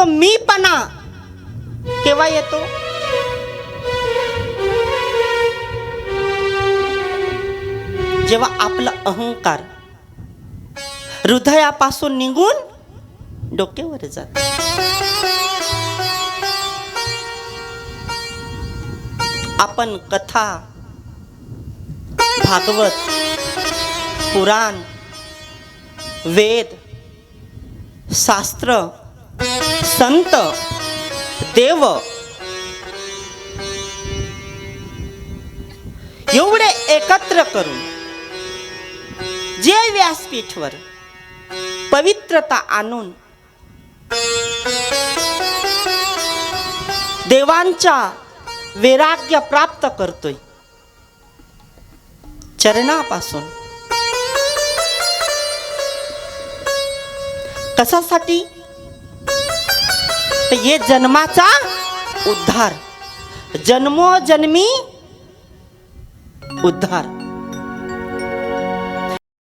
तो मीपणा केव्हा येतो? जेव्हा आपला अहंकार हृदयापासून निघून डोक्यावर जात. आपण कथा भागवत पुराण वेद शास्त्र संत देव. एवढे एकत्र करून जे व्यासपीठवर पवित्रता आणून देवांच्या वैराग्य प्राप्त करतोय. चरणापासून. कशासाठी? तर जन्माचा उद्धार. जन्मोजन्मी उद्धार.